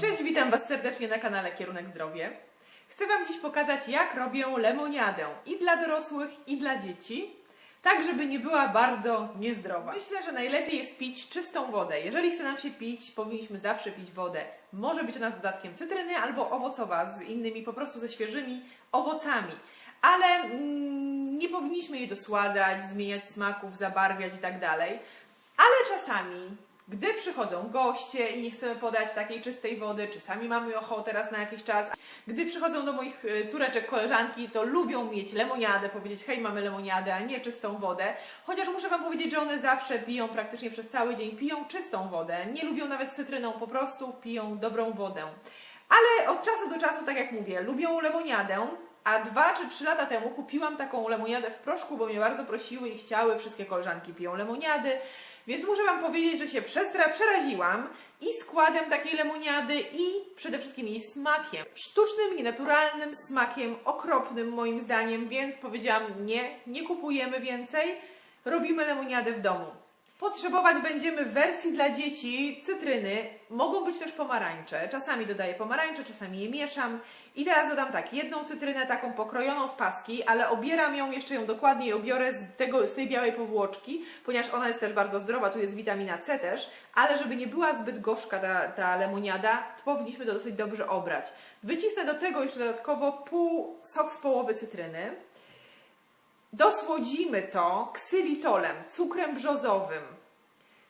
Cześć, witam Was serdecznie na kanale Kierunek Zdrowie. Chcę Wam dziś pokazać, jak robię lemoniadę i dla dorosłych, i dla dzieci, tak żeby nie była bardzo niezdrowa. Myślę, że najlepiej jest pić czystą wodę. Jeżeli chce nam się pić, powinniśmy zawsze pić wodę. Może być ona z dodatkiem cytryny albo owocowa, z innymi po prostu ze świeżymi owocami. Ale mm, nie powinniśmy jej dosładzać, zmieniać smaków, zabarwiać i tak dalej. Ale czasami, gdy przychodzą goście i nie chcemy podać takiej czystej wody, czy sami mamy ochotę raz na jakiś czas, gdy przychodzą do moich y, córeczek koleżanki, to lubią mieć lemoniadę, powiedzieć hej, mamy lemoniadę, a nie czystą wodę. Chociaż muszę Wam powiedzieć, że one zawsze piją, praktycznie przez cały dzień piją czystą wodę. Nie lubią nawet cytryną, po prostu piją dobrą wodę. Ale od czasu do czasu, tak jak mówię, lubią lemoniadę, a dwa czy trzy lata temu kupiłam taką lemoniadę w proszku, bo mnie bardzo prosiły i chciały, wszystkie koleżanki piją lemoniady. Więc muszę Wam powiedzieć, że się przestra, przeraziłam i składem takiej lemoniady i przede wszystkim jej smakiem. Sztucznym, nienaturalnym smakiem, okropnym moim zdaniem, więc powiedziałam nie, nie kupujemy więcej, robimy lemoniadę w domu. Potrzebować będziemy w wersji dla dzieci cytryny. Mogą być też pomarańcze. Czasami dodaję pomarańcze, czasami je mieszam. I teraz dodam tak, jedną cytrynę taką pokrojoną w paski, ale obieram ją, jeszcze ją dokładniej obiorę z, tego, z tej białej powłoczki, ponieważ ona jest też bardzo zdrowa, tu jest witamina C też, ale żeby nie była zbyt gorzka ta, ta lemoniada, to powinniśmy to dosyć dobrze obrać. Wycisnę do tego jeszcze dodatkowo pół sok z połowy cytryny. Dosłodzimy to ksylitolem, cukrem brzozowym.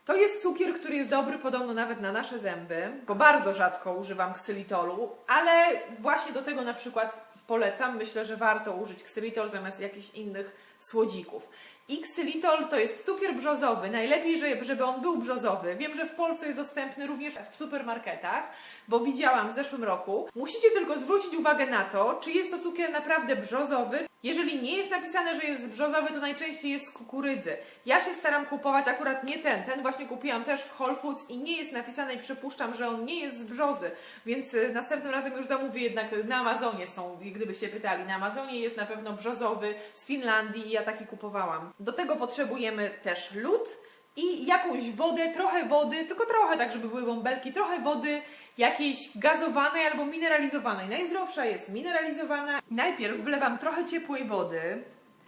To jest cukier, który jest dobry podobno nawet na nasze zęby, bo bardzo rzadko używam ksylitolu, ale właśnie do tego na przykład polecam. Myślę, że warto użyć ksylitol zamiast jakichś innych słodzików. I ksylitol to jest cukier brzozowy. Najlepiej, żeby on był brzozowy. Wiem, że w Polsce jest dostępny również w supermarketach, bo widziałam w zeszłym roku. Musicie tylko zwrócić uwagę na to, czy jest to cukier naprawdę brzozowy. Jeżeli nie jest napisane, że jest brzozowy, to najczęściej jest z kukurydzy. Ja się staram kupować akurat nie ten. Ten właśnie kupiłam też w Whole Foods i nie jest napisane i przypuszczam, że on nie jest z brzozy. Więc y, następnym razem już zamówię jednak na Amazonie są, gdybyście pytali. Na Amazonie jest na pewno brzozowy z Finlandii i ja taki kupowałam. Do tego potrzebujemy też lód i jakąś wodę, trochę wody, tylko trochę, tak żeby były bąbelki, trochę wody jakiejś gazowanej albo mineralizowanej. Najzdrowsza jest mineralizowana. Najpierw wlewam trochę ciepłej wody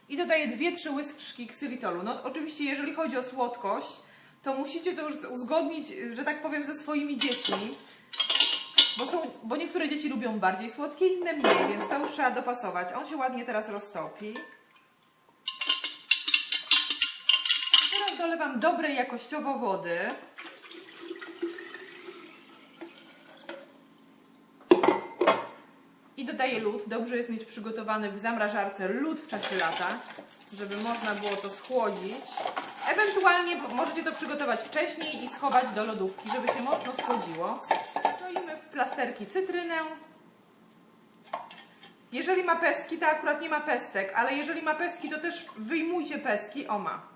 i dodaję 2-3 łyżki ksylitolu. No oczywiście jeżeli chodzi o słodkość, to musicie to już uzgodnić, że tak powiem, ze swoimi dziećmi. Bo, są, bo niektóre dzieci lubią bardziej słodkie, inne mniej, więc to już trzeba dopasować. On się ładnie teraz roztopi. Teraz dolewam dobrej jakościowo wody. I dodaję lód. Dobrze jest mieć przygotowany w zamrażarce lód w czasie lata, żeby można było to schłodzić. Ewentualnie możecie to przygotować wcześniej i schować do lodówki, żeby się mocno schłodziło. Kroimy w plasterki cytrynę. Jeżeli ma pestki, to akurat nie ma pestek, ale jeżeli ma pestki, to też wyjmujcie pestki. O ma.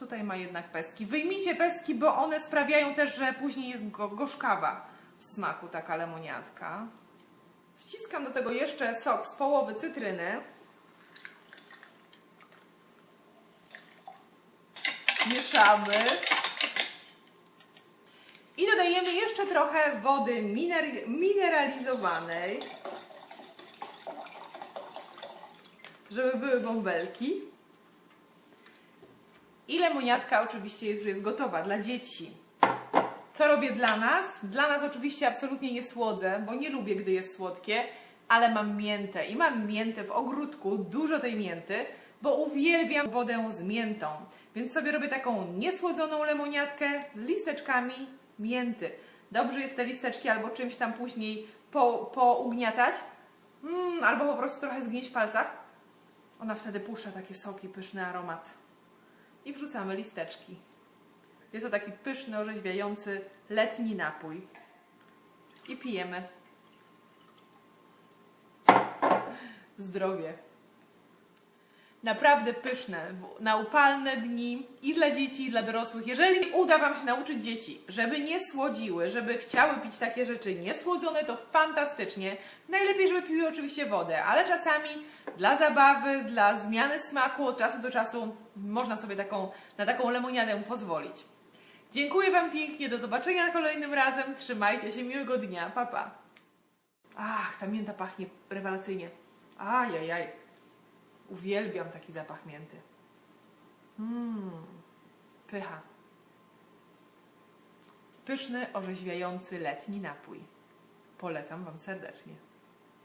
Tutaj ma jednak pestki. Wyjmijcie pestki, bo one sprawiają też, że później jest go gorzkawa w smaku taka lemoniadka. Wciskam do tego jeszcze sok z połowy cytryny. Mieszamy. I dodajemy jeszcze trochę wody mineralizowanej, żeby były bąbelki. I lemoniatka oczywiście już jest gotowa dla dzieci. Co robię dla nas? Dla nas oczywiście absolutnie nie słodzę, bo nie lubię, gdy jest słodkie, ale mam miętę i mam miętę w ogródku, dużo tej mięty, bo uwielbiam wodę z miętą. Więc sobie robię taką niesłodzoną lemoniatkę z listeczkami mięty. Dobrze jest te listeczki albo czymś tam później po, pougniatać, mm, albo po prostu trochę zgnieść w palcach. Ona wtedy puszcza takie soki, pyszny aromat. I wrzucamy listeczki. Jest to taki pyszny, orzeźwiający letni napój. I pijemy. Zdrowie. Naprawdę pyszne, na upalne dni i dla dzieci, i dla dorosłych. Jeżeli uda Wam się nauczyć dzieci, żeby nie słodziły, żeby chciały pić takie rzeczy niesłodzone, to fantastycznie. Najlepiej, żeby piły oczywiście wodę, ale czasami dla zabawy, dla zmiany smaku od czasu do czasu można sobie taką, na taką lemoniadę pozwolić. Dziękuję Wam pięknie, do zobaczenia kolejnym razem. Trzymajcie się, miłego dnia, pa pa. Ach, ta mięta pachnie rewelacyjnie. Ajajaj. Uwielbiam taki zapach mięty. Mmm, pycha. Pyszny, orzeźwiający letni napój. Polecam Wam serdecznie.